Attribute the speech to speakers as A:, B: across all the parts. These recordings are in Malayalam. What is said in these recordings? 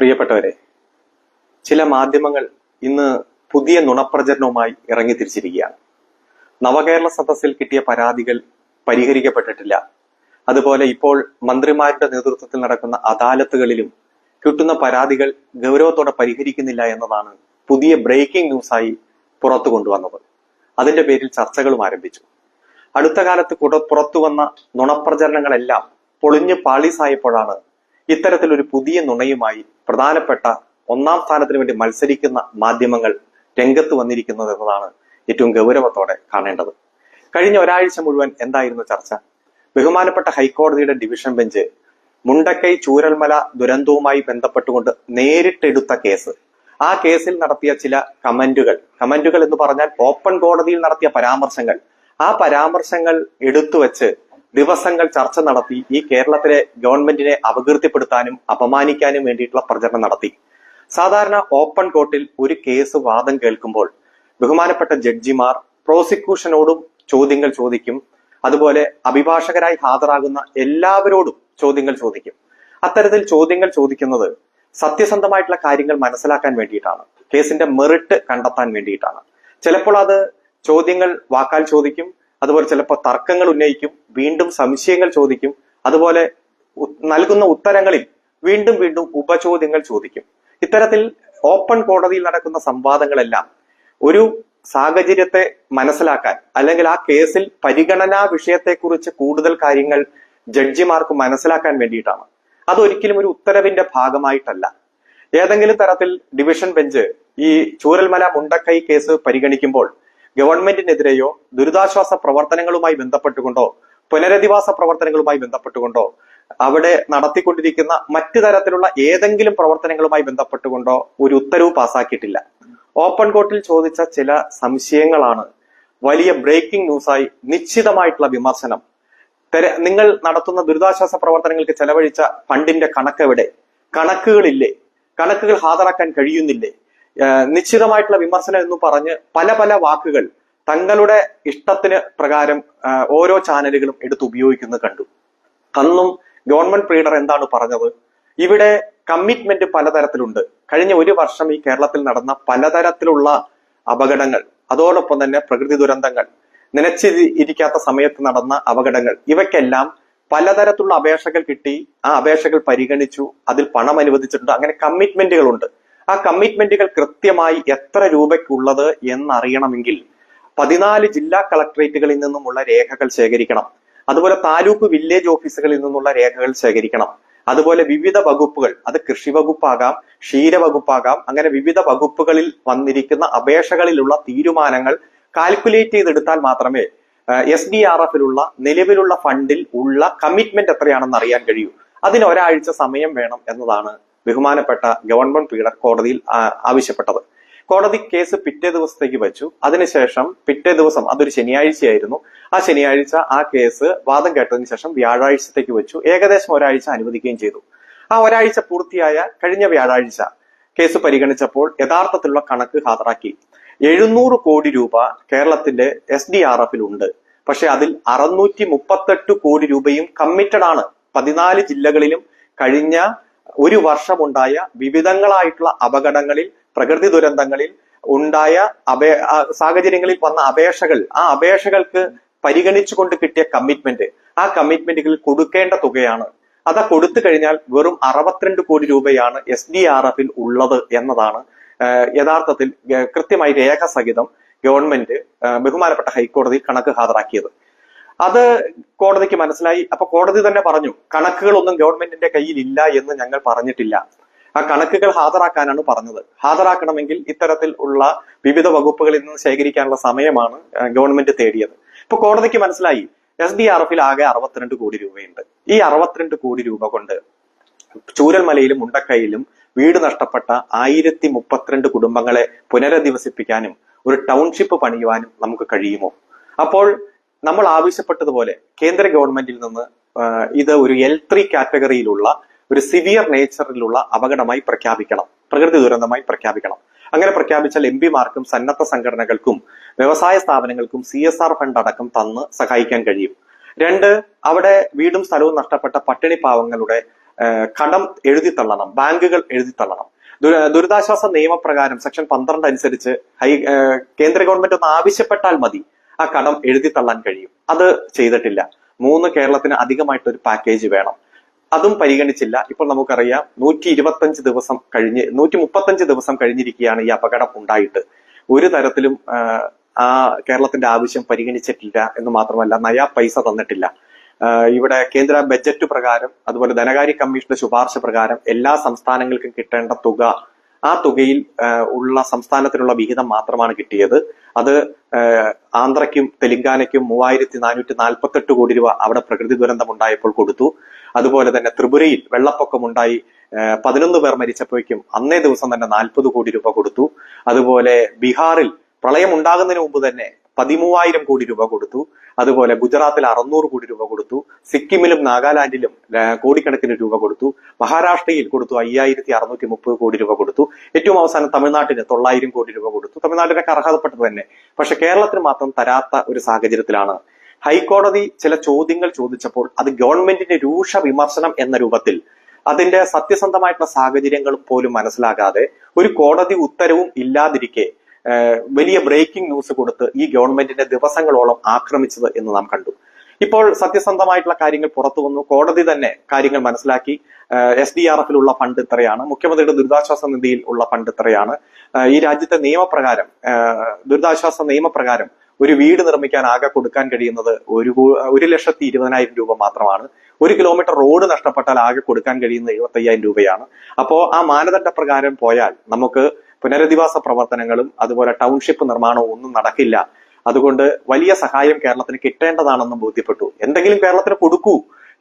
A: പ്രിയപ്പെട്ടവരെ ചില മാധ്യമങ്ങൾ ഇന്ന് പുതിയ നുണപ്രചരണവുമായി ഇറങ്ങി തിരിച്ചിരിക്കുകയാണ് നവകേരള സദസ്സിൽ കിട്ടിയ പരാതികൾ പരിഹരിക്കപ്പെട്ടിട്ടില്ല. അതുപോലെ ഇപ്പോൾ മന്ത്രിമാരുടെ നേതൃത്വത്തിൽ നടക്കുന്ന അദാലത്തുകളിലും കിട്ടുന്ന പരാതികൾ ഗൗരവത്തോടെ പരിഹരിക്കുന്നില്ല എന്നതാണ് പുതിയ ബ്രേക്കിംഗ് ന്യൂസായി പുറത്തു കൊണ്ടുവന്നത്. അതിന്റെ പേരിൽ ചർച്ചകളും ആരംഭിച്ചു. അടുത്ത കാലത്ത് പുറത്തു വന്ന നുണപ്രചരണങ്ങളെല്ലാം പൊളിഞ്ഞ് പാളീസായപ്പോഴാണ് ഇത്തരത്തിലൊരു പുതിയ നുണയുമായി പ്രധാനപ്പെട്ട ഒന്നാം സ്ഥാനത്തിന് വേണ്ടി മത്സരിക്കുന്ന മാധ്യമങ്ങൾ രംഗത്ത് വന്നിരിക്കുന്നത് എന്നതാണ് ഏറ്റവും ഗൗരവത്തോടെ കാണേണ്ടത്. കഴിഞ്ഞ ഒരാഴ്ച മുഴുവൻ എന്തായിരുന്നു ചർച്ച? ബഹുമാനപ്പെട്ട ഹൈക്കോടതിയുടെ ഡിവിഷൻ ബെഞ്ച് മുണ്ടക്കൈ ചൂരൽമല ദുരന്തവുമായി ബന്ധപ്പെട്ടുകൊണ്ട് നേരിട്ടെടുത്ത കേസ്. ആ കേസിൽ നടത്തിയ ചില കമന്റുകൾ. കമന്റുകൾ എന്ന് പറഞ്ഞാൽ ഓപ്പൺ കോടതിയിൽ നടത്തിയ പരാമർശങ്ങൾ. ആ പരാമർശങ്ങൾ എടുത്തു വെച്ച് ദിവസങ്ങൾ ചർച്ച നടത്തി ഈ കേരളത്തിലെ ഗവൺമെന്റിനെ അപകീർത്തിപ്പെടുത്താനും അപമാനിക്കാനും വേണ്ടിയിട്ടുള്ള പ്രചരണം നടത്തി. സാധാരണ ഓപ്പൺ കോർട്ടിൽ ഒരു കേസ് വാദം കേൾക്കുമ്പോൾ ബഹുമാനപ്പെട്ട ജഡ്ജിമാർ പ്രോസിക്യൂഷനോടും ചോദ്യങ്ങൾ ചോദിക്കും. അതുപോലെ അഭിഭാഷകരായി ഹാജരാകുന്ന എല്ലാവരോടും ചോദ്യങ്ങൾ ചോദിക്കും. അത്തരത്തിൽ ചോദ്യങ്ങൾ ചോദിക്കുന്നത് സത്യസന്ധമായിട്ടുള്ള കാര്യങ്ങൾ മനസ്സിലാക്കാൻ വേണ്ടിയിട്ടാണ്. കേസിന്റെ മെറിറ്റ് കണ്ടെത്താൻ വേണ്ടിയിട്ടാണ്. ചിലപ്പോൾ അത് ചോദ്യങ്ങൾ വാക്കാൽ ചോദിക്കും അതുപോലെ ചിലപ്പോൾ തർക്കങ്ങൾ ഉന്നയിക്കും വീണ്ടും സംശയങ്ങൾ ചോദിക്കും അതുപോലെ നൽകുന്ന ഉത്തരങ്ങളിൽ വീണ്ടും വീണ്ടും ഉപചോദ്യങ്ങൾ ചോദിക്കും. ഇത്തരത്തിൽ ഓപ്പൺ കോടതിയിൽ നടക്കുന്ന സംവാദങ്ങളെല്ലാം ഒരു സാഹചര്യത്തെ മനസ്സിലാക്കാൻ അല്ലെങ്കിൽ ആ കേസിൽ പരിഗണനാ വിഷയത്തെക്കുറിച്ച് കൂടുതൽ കാര്യങ്ങൾ ജഡ്ജിമാർക്ക് മനസ്സിലാക്കാൻ വേണ്ടിയിട്ടാണ്. അതൊരിക്കലും ഒരു ഉത്തരവിന്റെ ഭാഗമായിട്ടല്ല. ഏതെങ്കിലും തരത്തിൽ ഡിവിഷൻ ബെഞ്ച് ഈ ചൂരൽമല മുണ്ടക്കൈ കേസ് പരിഗണിക്കുമ്പോൾ ഗവൺമെന്റിനെതിരെയോ ദുരിതാശ്വാസ പ്രവർത്തനങ്ങളുമായി ബന്ധപ്പെട്ടുകൊണ്ടോ പുനരധിവാസ പ്രവർത്തനങ്ങളുമായി ബന്ധപ്പെട്ടുകൊണ്ടോ അവിടെ നടത്തിക്കൊണ്ടിരിക്കുന്ന മറ്റു തരത്തിലുള്ള ഏതെങ്കിലും പ്രവർത്തനങ്ങളുമായി ബന്ധപ്പെട്ടുകൊണ്ടോ ഒരു ഉത്തരവ് പാസാക്കിയിട്ടില്ല. ഓപ്പൺ കോർട്ടിൽ ചോദിച്ച ചില സംശയങ്ങളാണ്. വലിയ ബ്രേക്കിംഗ് ന്യൂസായി നിശ്ചിതമായിട്ടുള്ള വിമർശനം. നിങ്ങൾ നടത്തുന്ന ദുരിതാശ്വാസ പ്രവർത്തനങ്ങൾക്ക് ചെലവഴിച്ച ഫണ്ടിന്റെ കണക്കെവിടെ? കണക്കുകളില്ലേ? കണക്കുകൾ ഹാജരാക്കാൻ കഴിയുന്നില്ലേ? നിശ്ചിതമായിട്ടുള്ള വിമർശനം എന്ന് പറഞ്ഞ് പല പല വാക്കുകൾ തങ്ങളുടെ ഇഷ്ടത്തിന് പ്രകാരം ഓരോ ചാനലുകളും എടുത്ത് ഉപയോഗിക്കുന്നത് കണ്ടു. അന്നും ഗവൺമെന്റ് പ്രീഡർ എന്താണ് പറഞ്ഞത്? ഇവിടെ കമ്മിറ്റ്മെന്റ് പലതരത്തിലുണ്ട്. കഴിഞ്ഞ ഒരു വർഷം ഈ കേരളത്തിൽ നടന്ന പലതരത്തിലുള്ള അപകടങ്ങൾ അതോടൊപ്പം തന്നെ പ്രകൃതി ദുരന്തങ്ങൾ നിലച്ചി ഇരിക്കാത്ത സമയത്ത് നടന്ന അപകടങ്ങൾ ഇവയ്ക്കെല്ലാം പലതരത്തിലുള്ള അപേക്ഷകൾ കിട്ടി. ആ അപേക്ഷകൾ പരിഗണിച്ചു അതിൽ പണം അനുവദിച്ചിട്ടുണ്ട്. അങ്ങനെ കമ്മിറ്റ്മെന്റുകളുണ്ട് ആ കമ്മിറ്റ്മെന്റുകൾ കൃത്യമായി എത്ര രൂപയ്ക്കുള്ളത് എന്നറിയണമെങ്കിൽ പതിനാല് ജില്ലാ കളക്ടറേറ്റുകളിൽ നിന്നുമുള്ള രേഖകൾ ശേഖരിക്കണം. അതുപോലെ താലൂക്ക് വില്ലേജ് ഓഫീസുകളിൽ നിന്നുള്ള രേഖകൾ ശേഖരിക്കണം. അതുപോലെ വിവിധ വകുപ്പുകൾ അത് കൃഷി വകുപ്പാകാം ക്ഷീര വകുപ്പാകാം അങ്ങനെ വിവിധ വകുപ്പുകളിൽ വന്നിരിക്കുന്ന അപേക്ഷകളിലുള്ള തീരുമാനങ്ങൾ കാൽക്കുലേറ്റ് ചെയ്തെടുത്താൽ മാത്രമേ എസ് ഡി ആർ എഫിലുള്ള നിലവിലുള്ള ഫണ്ടിൽ ഉള്ള കമ്മിറ്റ്മെന്റ് എത്രയാണെന്ന് അറിയാൻ കഴിയൂ. അതിന് ഒരാഴ്ച സമയം വേണം എന്നതാണ് ബഹുമാനപ്പെട്ട ഗവൺമെന്റ് പീഡർ കോടതിയിൽ ആവശ്യപ്പെട്ടത്. കോടതി കേസ് പിറ്റേ ദിവസത്തേക്ക് വെച്ചു. അതിനുശേഷം പിറ്റേ ദിവസം അതൊരു ശനിയാഴ്ചയായിരുന്നു. ആ ശനിയാഴ്ച ആ കേസ് വാദം കേട്ടതിന് ശേഷം വ്യാഴാഴ്ചത്തേക്ക് വെച്ചു. ഏകദേശം ഒരാഴ്ച അനുവദിക്കുകയും ചെയ്തു. ആ ഒരാഴ്ച പൂർത്തിയായ കഴിഞ്ഞ വ്യാഴാഴ്ച കേസ് പരിഗണിച്ചപ്പോൾ യഥാർത്ഥത്തിലുള്ള കണക്ക് ഹാജരാക്കി. എഴുന്നൂറ് കോടി രൂപ കേരളത്തിന്റെ എസ് ഡി ആർ എഫിൽ ഉണ്ട് പക്ഷെ അതിൽ അറുന്നൂറ്റി മുപ്പത്തെട്ട് കോടി രൂപയും കമ്മിറ്റഡ് ആണ്. പതിനാല് ജില്ലകളിലും കഴിഞ്ഞ ഒരു വർഷമുണ്ടായ വിവിധങ്ങളായിട്ടുള്ള അപകടങ്ങളിൽ പ്രകൃതി ദുരന്തങ്ങളിൽ ഉണ്ടായ അപേ സാഹചര്യങ്ങളിൽ വന്ന അപേക്ഷകൾ ആ അപേക്ഷകൾക്ക് പരിഗണിച്ചുകൊണ്ട് കിട്ടിയ കമ്മിറ്റ്മെന്റ് ആ കമ്മിറ്റ്മെന്റുകളിൽ കൊടുക്കേണ്ട തുകയാണ്. അത് കൊടുത്തു കഴിഞ്ഞാൽ വെറും അറുപത്തിരണ്ട് കോടി രൂപയാണ് എസ് ഡി ആർ എഫിൽ ഉള്ളത് എന്നതാണ് യഥാർത്ഥത്തിൽ കൃത്യമായി രേഖ സഹിതം ഗവൺമെന്റ് ബഹുമാനപ്പെട്ട ഹൈക്കോടതി കണക്ക് ഹാജരാക്കിയത്. അത് കോടതിക്ക് മനസ്സിലായി. അപ്പൊ കോടതി തന്നെ പറഞ്ഞു കണക്കുകളൊന്നും ഗവൺമെന്റിന്റെ കയ്യിൽ ഇല്ല എന്ന് ഞങ്ങൾ പറഞ്ഞിട്ടില്ല. ആ കണക്കുകൾ ഹാജരാക്കാനാണ് പറഞ്ഞത്. ഹാജരാക്കണമെങ്കിൽ ഇത്തരത്തിൽ ഉള്ള വിവിധ വകുപ്പുകളിൽ നിന്ന് ശേഖരിക്കാനുള്ള സമയമാണ് ഗവൺമെന്റ് തേടിയത്. ഇപ്പൊ കോടതിക്ക് മനസ്സിലായി എസ് ഡി ആർ എഫിൽ ആകെ അറുപത്തിരണ്ട് കോടി രൂപയുണ്ട്. ഈ അറുപത്തിരണ്ട് കോടി രൂപ കൊണ്ട് ചൂരൽമലയിലും മുണ്ടക്കൈയിലും വീട് നഷ്ടപ്പെട്ട ആയിരത്തി മുപ്പത്തിരണ്ട് കുടുംബങ്ങളെ പുനരധിവസിപ്പിക്കാനും ഒരു ടൗൺഷിപ്പ് പണിയുവാനും നമുക്ക് കഴിയുമോ? അപ്പോൾ നമ്മൾ ആവശ്യപ്പെട്ടതുപോലെ കേന്ദ്ര ഗവൺമെന്റിൽ നിന്ന് ഇത് ഒരു എൽ ത്രീ കാറ്റഗറിയിലുള്ള ഒരു സിവിയർ നേച്ചറിലുള്ള അപകടമായി പ്രഖ്യാപിക്കണം. പ്രകൃതി ദുരന്തമായി പ്രഖ്യാപിക്കണം. അങ്ങനെ പ്രഖ്യാപിച്ചാൽ എം പിമാർക്കും സന്നദ്ധ സംഘടനകൾക്കും വ്യവസായ സ്ഥാപനങ്ങൾക്കും സി എസ് ആർ ഫണ്ട് അടക്കം തന്ന് സഹായിക്കാൻ കഴിയും. രണ്ട് അവിടെ വീടും സ്ഥലവും നഷ്ടപ്പെട്ട പട്ടിണി പാവങ്ങളുടെ കടം കടം എഴുതിത്തള്ളണം ബാങ്കുകൾ എഴുതിത്തള്ളണം ദുര- ദുരിതാശ്വാസ നിയമപ്രകാരം സെക്ഷൻ പന്ത്രണ്ട് അനുസരിച്ച് ഹൈ കേന്ദ്ര ഗവൺമെന്റ് ഒന്ന് ആവശ്യപ്പെട്ടാൽ മതി. ആ കടം എഴുതി തള്ളാൻ കഴിയും. അത് ചെയ്തിട്ടില്ല. മൂന്ന് കേരളത്തിന് അധികമായിട്ട് ഒരു പാക്കേജ് വേണം. അതും പരിഗണിച്ചില്ല. ഇപ്പോൾ നമുക്കറിയാം നൂറ്റി ഇരുപത്തഞ്ച് ദിവസം കഴിഞ്ഞ് നൂറ്റി മുപ്പത്തഞ്ച് ദിവസം കഴിഞ്ഞിരിക്കുകയാണ് ഈ അപകടം ഉണ്ടായിട്ട്. ഒരു തരത്തിലും ആ കേരളത്തിന്റെ ആവശ്യം പരിഗണിച്ചിട്ടില്ല എന്ന് മാത്രമല്ല നയാ പൈസ തന്നിട്ടില്ല. ഇവിടെ കേന്ദ്ര ബജറ്റ് പ്രകാരം അതുപോലെ ധനകാര്യ കമ്മീഷന്റെ ശുപാർശ പ്രകാരം എല്ലാ സംസ്ഥാനങ്ങൾക്കും കിട്ടേണ്ട തുക ആ തുകയിൽ ഉള്ള സംസ്ഥാനത്തിനുള്ള വിഹിതം മാത്രമാണ് കിട്ടിയത്. അത് ആന്ധ്രയ്ക്കും തെലങ്കാനയ്ക്കും മൂവായിരത്തി നാനൂറ്റി നാൽപ്പത്തെട്ട് കോടി രൂപ അവിടെ പ്രകൃതി ദുരന്തം ഉണ്ടായപ്പോൾ കൊടുത്തു. അതുപോലെ തന്നെ ത്രിപുരയിൽ വെള്ളപ്പൊക്കമുണ്ടായി. പതിനൊന്ന് പേർ മരിച്ചപ്പോഴേക്കും അന്നേ ദിവസം തന്നെ നാൽപ്പത് കോടി രൂപ കൊടുത്തു. അതുപോലെ ബീഹാറിൽ പ്രളയം ഉണ്ടാകുന്നതിന് മുമ്പ് തന്നെ പതിമൂവായിരം കോടി രൂപ കൊടുത്തു. അതുപോലെ ഗുജറാത്തിൽ അറുന്നൂറ് കോടി രൂപ കൊടുത്തു. സിക്കിമിലും നാഗാലാൻഡിലും കോടിക്കണക്കിന് രൂപ കൊടുത്തു. മഹാരാഷ്ട്രയിൽ കൊടുത്തു അയ്യായിരത്തി അറുന്നൂറ്റി മുപ്പത് കോടി രൂപ കൊടുത്തു. ഏറ്റവും അവസാനം തമിഴ്നാട്ടിന് തൊള്ളായിരം കോടി രൂപ കൊടുത്തു. തമിഴ്നാട്ടിനൊക്കെ അർഹതപ്പെട്ടത് തന്നെ. പക്ഷെ കേരളത്തിന് മാത്രം തരാത്ത ഒരു സാഹചര്യത്തിലാണ്. ഹൈക്കോടതി ചില ചോദ്യങ്ങൾ ചോദിച്ചപ്പോൾ അത് ഗവൺമെന്റിന്റെ രൂക്ഷ വിമർശനം എന്ന രൂപത്തിൽ അതിന്റെ സത്യസന്ധമായിട്ടുള്ള സാഹചര്യങ്ങൾ പോലും മനസ്സിലാകാതെ ഒരു കോടതി ഉത്തരവും ഇല്ലാതിരിക്കെ വലിയ ബ്രേക്കിംഗ് ന്യൂസ് കൊടുത്ത് ഈ ഗവൺമെന്റിന്റെ ദിവസങ്ങളോളം ആക്രമിച്ചത് എന്ന് നാം കണ്ടു. ഇപ്പോൾ സത്യസന്ധമായിട്ടുള്ള കാര്യങ്ങൾ പുറത്തു വന്നു. കോടതി തന്നെ കാര്യങ്ങൾ മനസ്സിലാക്കി. എസ് ഡി ആർ എഫിലുള്ള ഫണ്ട് ഇത്രയാണ്. മുഖ്യമന്ത്രിയുടെ ദുരിതാശ്വാസ നിധിയിൽ ഉള്ള ഫണ്ട് ഇത്രയാണ്. ഈ രാജ്യത്തെ നിയമപ്രകാരം ദുരിതാശ്വാസ നിയമപ്രകാരം ഒരു വീട് നിർമ്മിക്കാൻ ആകെ കൊടുക്കാൻ കഴിയുന്നത് ഒരു ഒരു ലക്ഷത്തി ഇരുപതിനായിരം രൂപ മാത്രമാണ്. ഒരു കിലോമീറ്റർ റോഡ് നഷ്ടപ്പെട്ടാൽ ആകെ കൊടുക്കാൻ കഴിയുന്നത് എഴുപത്തയ്യായിരം രൂപയാണ്. അപ്പോൾ ആ മാനദണ്ഡ പ്രകാരം പോയാൽ നമുക്ക് പുനരധിവാസ പ്രവർത്തനങ്ങളും അതുപോലെ ടൗൺഷിപ്പ് നിർമ്മാണവും ഒന്നും നടക്കില്ല. അതുകൊണ്ട് വലിയ സഹായം കേരളത്തിന് കിട്ടേണ്ടതാണെന്നും ബോധ്യപ്പെട്ടു. എന്തെങ്കിലും കേരളത്തിന് കൊടുക്കൂ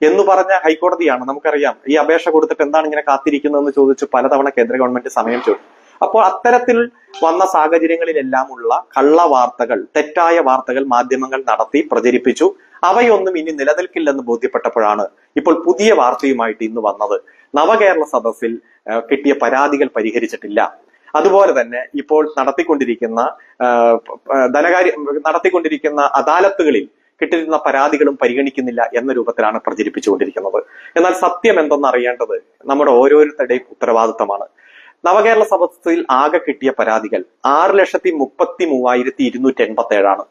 A: എന്ന് പറഞ്ഞ ഹൈക്കോടതിയാണ് നമുക്കറിയാം. ഈ അപേക്ഷ കൊടുത്തിട്ട് എന്താണ് ഇങ്ങനെ കാത്തിരിക്കുന്നതെന്ന് ചോദിച്ച് പലതവണ കേന്ദ്ര ഗവൺമെന്റ് സമയം ചോദിച്ചു. അപ്പോൾ അത്തരത്തിൽ വന്ന സാഹചര്യങ്ങളിലെല്ലാം ഉള്ള കള്ള വാർത്തകൾ തെറ്റായ വാർത്തകൾ മാധ്യമങ്ങൾ നടത്തി പ്രചരിപ്പിച്ചു. അവയൊന്നും ഇനി നിലനിൽക്കില്ലെന്ന് ബോധ്യപ്പെട്ടപ്പോഴാണ് ഇപ്പോൾ പുതിയ വാർത്തയുമായിട്ട് ഇന്ന് വന്നത്. നവകേരള സദസ്സിൽ കിട്ടിയ പരാതികൾ പരിഹരിച്ചിട്ടില്ല. അതുപോലെ തന്നെ ഇപ്പോൾ നടത്തിക്കൊണ്ടിരിക്കുന്ന ധനകാര്യ നടത്തിക്കൊണ്ടിരിക്കുന്ന അദാലത്തുകളിൽ കിട്ടിയിരുന്ന പരാതികളും പരിഗണിക്കുന്നില്ല എന്ന രൂപത്തിലാണ് പ്രചരിപ്പിച്ചുകൊണ്ടിരിക്കുന്നത്. എന്നാൽ സത്യം എന്തെന്നറിയേണ്ടത് നമ്മുടെ ഓരോരുത്തരുടെയും ഉത്തരവാദിത്തമാണ്. നവകേരള സദസ്സിൽ ആകെ കിട്ടിയ പരാതികൾ ആറ് ലക്ഷത്തി മുപ്പത്തി മൂവായിരത്തി ഇരുന്നൂറ്റി എൺപത്തി ഏഴാണ്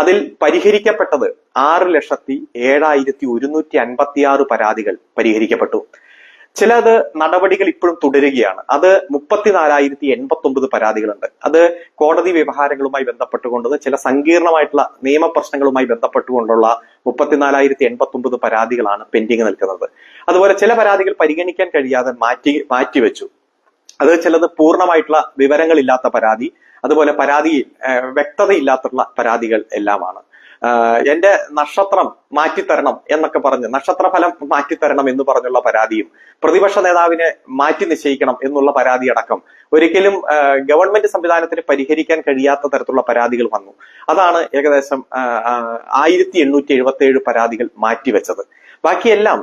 A: അതിൽ പരിഹരിക്കപ്പെട്ടത് ആറ് ലക്ഷത്തി ഏഴായിരത്തി ഒരുന്നൂറ്റി അൻപത്തി ആറ് പരാതികൾ പരിഹരിക്കപ്പെട്ടു. ചിലത് നടപടികൾ ഇപ്പോഴും തുടരുകയാണ്. അത് മുപ്പത്തിനാലായിരത്തി എൺപത്തി ഒമ്പത് പരാതികളുണ്ട്. അത് കോടതി വ്യവഹാരങ്ങളുമായി ബന്ധപ്പെട്ടുകൊണ്ട് ചില സങ്കീർണമായിട്ടുള്ള നിയമപ്രശ്നങ്ങളുമായി ബന്ധപ്പെട്ടുകൊണ്ടുള്ള മുപ്പത്തിനാലായിരത്തി എൺപത്തി ഒമ്പത് പരാതികളാണ് പെൻഡിങ് നിൽക്കുന്നത്. അതുപോലെ ചില പരാതികൾ പരിഗണിക്കാൻ കഴിയാതെ മാറ്റി മാറ്റിവെച്ചു. അത് ചിലത് പൂർണമായിട്ടുള്ള വിവരങ്ങളില്ലാത്ത പരാതി അതുപോലെ പരാതി വ്യക്തതയില്ലാത്തുള്ള പരാതികൾ എല്ലാമാണ്. എന്റെ നക്ഷത്രം മാറ്റിത്തരണം എന്നൊക്കെ പറഞ്ഞ് നക്ഷത്രഫലം മാറ്റിത്തരണം എന്ന് പറഞ്ഞുള്ള പരാതിയും പ്രതിപക്ഷ നേതാവിനെ മാറ്റി നിശ്ചയിക്കണം എന്നുള്ള പരാതി അടക്കം ഒരിക്കലും ഗവൺമെന്റ് സംവിധാനത്തിന് പരിഹരിക്കാൻ കഴിയാത്ത തരത്തിലുള്ള പരാതികൾ വന്നു. അതാണ് ഏകദേശം ആയിരത്തി എണ്ണൂറ്റി എഴുപത്തി ഏഴ് പരാതികൾ മാറ്റിവെച്ചത്. ബാക്കിയെല്ലാം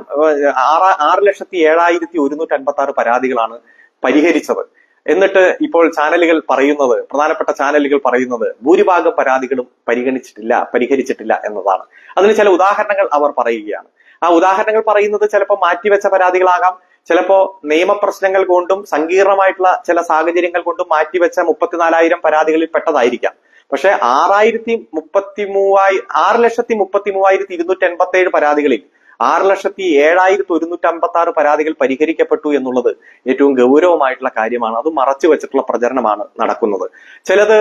A: ആറ് ആറ് ലക്ഷത്തി ഏഴായിരത്തി ഒരുന്നൂറ്റി അൻപത്തി ആറ് പരാതികളാണ് പരിഹരിച്ചത്. എന്നിട്ട് ഇപ്പോൾ ചാനലുകൾ പറയുന്നത് പ്രധാനപ്പെട്ട ചാനലുകൾ പറയുന്നത് ഭൂരിഭാഗം പരാതികളും പരിഗണിച്ചിട്ടില്ല പരിഹരിച്ചിട്ടില്ല എന്നതാണ്. അതിന് ചില ഉദാഹരണങ്ങൾ അവർ പറയുകയാണ്. ആ ഉദാഹരണങ്ങൾ പറയുന്നത് ചിലപ്പോൾ മാറ്റിവെച്ച പരാതികളാകാം ചിലപ്പോ നിയമപ്രശ്നങ്ങൾ കൊണ്ടും സങ്കീർണമായിട്ടുള്ള ചില സാഹചര്യങ്ങൾ കൊണ്ടും മാറ്റിവെച്ച മുപ്പത്തിനാലായിരം പരാതികളിൽ പെട്ടതായിരിക്കാം. പക്ഷേ ആറായിരത്തി മുപ്പത്തി മൂവായി ആറ് ലക്ഷത്തി മുപ്പത്തി മൂവായിരത്തി ഇരുന്നൂറ്റി എൺപത്തി ഏഴ് പരാതികളിൽ ആറ് ലക്ഷത്തി ഏഴായിരത്തി ഒരുന്നൂറ്റി അമ്പത്തി ആറ് പരാതികൾ പരിഹരിക്കപ്പെട്ടു എന്നുള്ളത് ഏറ്റവും ഗൗരവമായിട്ടുള്ള കാര്യമാണ്. അത് മറച്ചു വെച്ചിട്ടുള്ള പ്രചരണമാണ് നടക്കുന്നത്. ചിലത്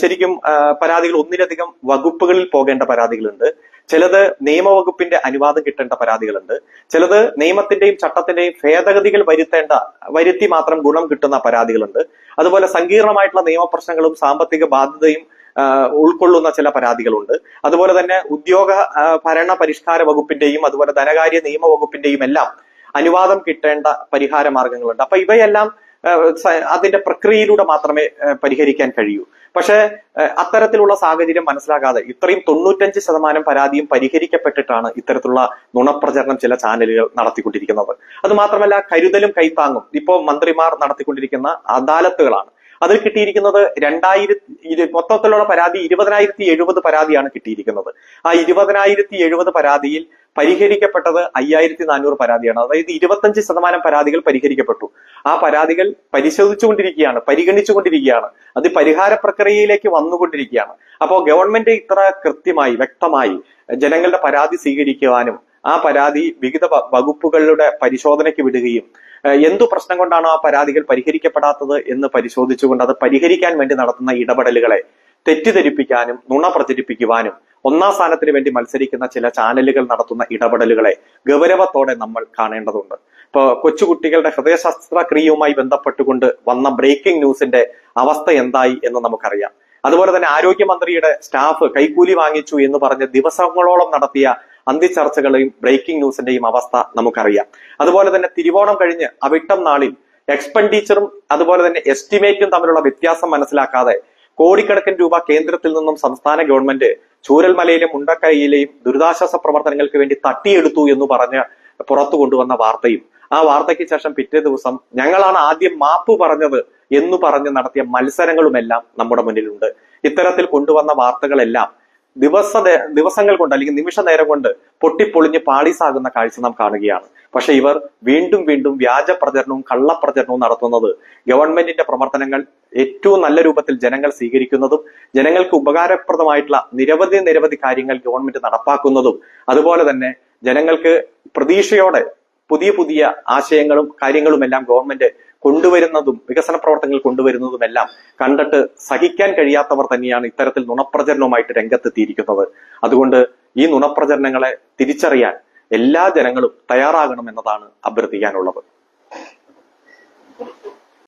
A: ശരിക്കും പരാതികൾ ഒന്നിലധികം വകുപ്പുകളിൽ പോകേണ്ട പരാതികളുണ്ട്. ചിലത് നിയമവകുപ്പിന്റെ അനുവാദം കിട്ടേണ്ട പരാതികളുണ്ട്. ചിലത് നിയമത്തിന്റെയും ചട്ടത്തിന്റെയും ഭേദഗതികൾ വരുത്തേണ്ട വരുത്തി മാത്രം ഗുണം കിട്ടുന്ന പരാതികളുണ്ട്. അതുപോലെ സങ്കീർണമായിട്ടുള്ള നിയമപ്രശ്നങ്ങളും സാമ്പത്തിക ബാധ്യതയും ഉൾക്കൊള്ളുന്ന ചില പരാതികളുണ്ട്. അതുപോലെ തന്നെ ഉദ്യോഗ ഭരണ പരിഷ്കാര വകുപ്പിന്റെയും അതുപോലെ ധനകാര്യ നിയമ വകുപ്പിന്റെയും എല്ലാം അനുവാദം കിട്ടേണ്ട പരിഹാര മാർഗങ്ങളുണ്ട്. അപ്പൊ ഇവയെല്ലാം അതിന്റെ പ്രക്രിയയിലൂടെ മാത്രമേ പരിഹരിക്കാൻ കഴിയൂ. പക്ഷേ അത്തരത്തിലുള്ള സാഹചര്യം മനസ്സിലാകാതെ ഇത്രയും തൊണ്ണൂറ്റഞ്ച് ശതമാനം പരാതിയും പരിഹരിക്കപ്പെട്ടിട്ടാണ് ഇത്തരത്തിലുള്ള നുണപ്രചരണം ചില ചാനലുകൾ നടത്തിക്കൊണ്ടിരിക്കുന്നത്. അത് മാത്രമല്ല കരുതലും കൈത്താങ്ങും. ഇപ്പോൾ മന്ത്രിമാർ നടത്തിക്കൊണ്ടിരിക്കുന്ന അദാലത്തുകളാണ്. അതിൽ കിട്ടിയിരിക്കുന്നത് രണ്ടായിരത്തി മൊത്തത്തിലുള്ള പരാതി ഇരുപതിനായിരത്തി എഴുപത് പരാതിയാണ് കിട്ടിയിരിക്കുന്നത്. ആ ഇരുപതിനായിരത്തി എഴുപത് പരാതിയിൽ പരിഹരിക്കപ്പെട്ടത് അയ്യായിരത്തി നാനൂറ് പരാതിയാണ്. അതായത് ഇരുപത്തഞ്ച് ശതമാനം പരാതികൾ പരിഹരിക്കപ്പെട്ടു. ആ പരാതികൾ പരിശോധിച്ചുകൊണ്ടിരിക്കുകയാണ് പരിഗണിച്ചുകൊണ്ടിരിക്കുകയാണ്. അത് പരിഹാര പ്രക്രിയയിലേക്ക് വന്നുകൊണ്ടിരിക്കുകയാണ്. അപ്പോൾ ഗവൺമെന്റ് ഇത്ര കൃത്യമായി വ്യക്തമായി ജനങ്ങളുടെ പരാതി സ്വീകരിക്കുവാനും ആ പരാതി വിവിധ വകുപ്പുകളുടെ പരിശോധനയ്ക്ക് വിടുകയും എന്തു പ്രശ്നം കൊണ്ടാണോ ആ പരാതികൾ പരിഹരിക്കപ്പെടാത്തത് എന്ന് പരിശോധിച്ചുകൊണ്ട് അത് പരിഹരിക്കാൻ വേണ്ടി നടത്തുന്ന ഇടപെടലുകളെ തെറ്റിദ്ധരിപ്പിക്കാനും നുണ പ്രചരിപ്പിക്കുവാനും ഒന്നാം സ്ഥാനത്തിന് വേണ്ടി മത്സരിക്കുന്ന ചില ചാനലുകൾ നടത്തുന്ന ഇടപെടലുകളെ ഗൗരവത്തോടെ നമ്മൾ കാണേണ്ടതുണ്ട്. ഇപ്പൊ കൊച്ചുകുട്ടികളുടെ ഹൃദയശസ്ത്രക്രിയയുമായി ബന്ധപ്പെട്ടുകൊണ്ട് വന്ന ബ്രേക്കിംഗ് ന്യൂസിന്റെ അവസ്ഥ എന്തായി എന്ന് നമുക്കറിയാം. അതുപോലെ തന്നെ ആരോഗ്യമന്ത്രിയുടെ സ്റ്റാഫ് കൈക്കൂലി വാങ്ങിച്ചു എന്ന് പറഞ്ഞ് ദിവസങ്ങളോളം നടത്തിയ അന്ത്യചർച്ചകളെയും ബ്രേക്കിംഗ് ന്യൂസിന്റെയും അവസ്ഥ നമുക്കറിയാം. അതുപോലെ തന്നെ തിരുവോണം കഴിഞ്ഞ് അവിട്ടം നാളിൽ എക്സ്പെൻഡിച്ചറും അതുപോലെ തന്നെ എസ്റ്റിമേറ്റും തമ്മിലുള്ള വ്യത്യാസം മനസ്സിലാക്കാതെ കോടിക്കണക്കിന് രൂപ കേന്ദ്രത്തിൽ നിന്നും സംസ്ഥാന ഗവൺമെന്റ് ചൂരൽമലയിലെ മുണ്ടക്കൈയിലെയും ദുരിതാശ്വാസ പ്രവർത്തനങ്ങൾക്ക് വേണ്ടി തട്ടിയെടുത്തു എന്ന് പറഞ്ഞ് പുറത്തു കൊണ്ടുവന്ന വാർത്തയും. ആ വാർത്തയ്ക്ക് ശേഷം പിറ്റേ ദിവസം ഞങ്ങളാണ് ആദ്യം മാപ്പ് പറഞ്ഞത് എന്ന് പറഞ്ഞ് നടത്തിയ മത്സരങ്ങളുമെല്ലാം നമ്മുടെ മുന്നിലുണ്ട്. ഇത്തരത്തിൽ കൊണ്ടുവന്ന വാർത്തകളെല്ലാം ദിവസ ദിവസങ്ങൾ കൊണ്ട് അല്ലെങ്കിൽ നിമിഷ നേരം കൊണ്ട് പൊട്ടിപ്പൊളിഞ്ഞ് പാളീസാകുന്ന കാഴ്ച നാം കാണുകയാണ്. പക്ഷെ ഇവർ വീണ്ടും വീണ്ടും വ്യാജ പ്രചരണവും കള്ളപ്രചരണവും നടത്തുന്നത് ഗവൺമെന്റിന്റെ പ്രവർത്തനങ്ങൾ ഏറ്റവും നല്ല രൂപത്തിൽ ജനങ്ങൾ സ്വീകരിക്കുന്നതും ജനങ്ങൾക്ക് ഉപകാരപ്രദമായിട്ടുള്ള നിരവധി നിരവധി കാര്യങ്ങൾ ഗവൺമെന്റ് നടപ്പാക്കുന്നതും അതുപോലെ തന്നെ ജനങ്ങൾക്ക് പ്രതീക്ഷയോടെ പുതിയ പുതിയ ആശയങ്ങളും കാര്യങ്ങളും എല്ലാം ഗവൺമെന്റ് കൊണ്ടുവരുന്നതും വികസന പ്രവർത്തനങ്ങൾ കൊണ്ടുവരുന്നതുമെല്ലാം കണ്ടിട്ട് സഹിക്കാൻ കഴിയാത്തവർ തന്നെയാണ് ഇത്തരത്തിൽ നുണപ്രചരണവുമായിട്ട് രംഗത്തെത്തിയിരിക്കുന്നത്. അതുകൊണ്ട് ഈ നുണപ്രചരണങ്ങളെ തിരിച്ചറിയാൻ എല്ലാ ജനങ്ങളും തയ്യാറാകണം എന്നതാണ് അഭ്യർത്ഥിക്കാനുള്ളത്.